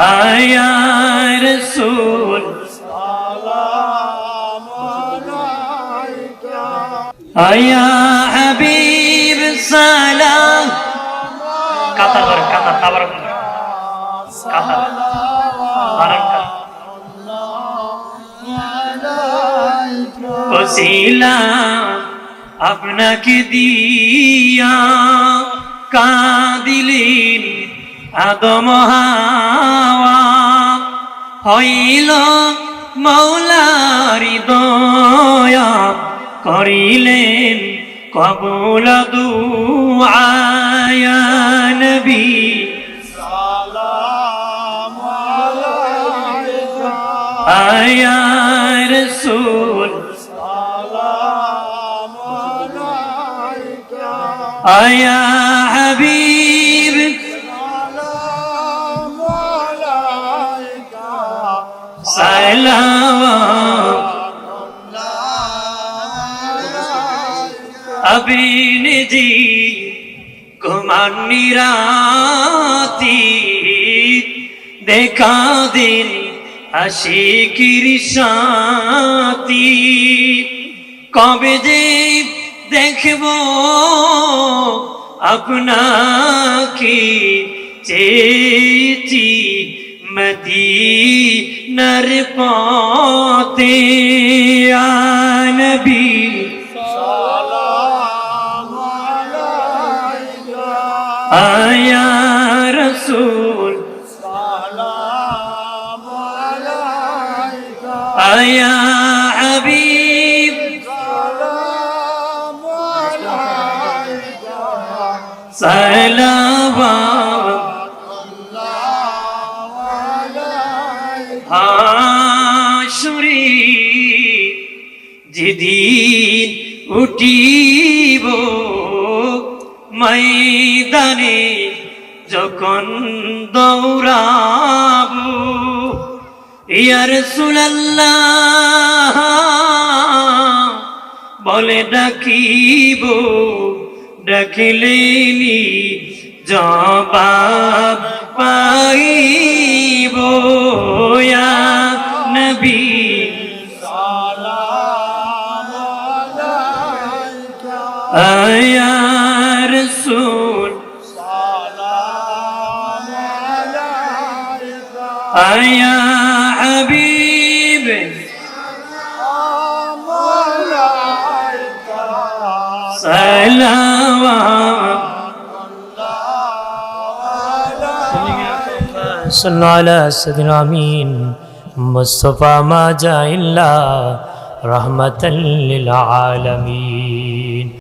আয়া রসুল আয়া হাবিব সালাম। কাতার ধরে কাতার তাবার কাতার আপনাকে দিয়া কাঁদিলেন আদম হইল মৌলারি দয়া। করিলেন কবুল দুআয়া নবী। আয়া রসুল আয়া হাবিব। अबीन जी घुमानी राती देखा दिन আশিকির শান্তি কবে যে দেখব আপনাকে চেয়েছি মদিনার পথে আনবী রসুল। আয়া হাবিব। সালাম হাসুরি যেদিন উঠিব ময়দানে যখন দৌড়াব ইয়ার সুলাল্লাহ বলে ডাকিব ডাকিলেনি জবাব পাইব নবী। আয়া يا حبيبي صلوات صلوا على سيدنا امين مصطفى ما جاء الا رحمه للعالمين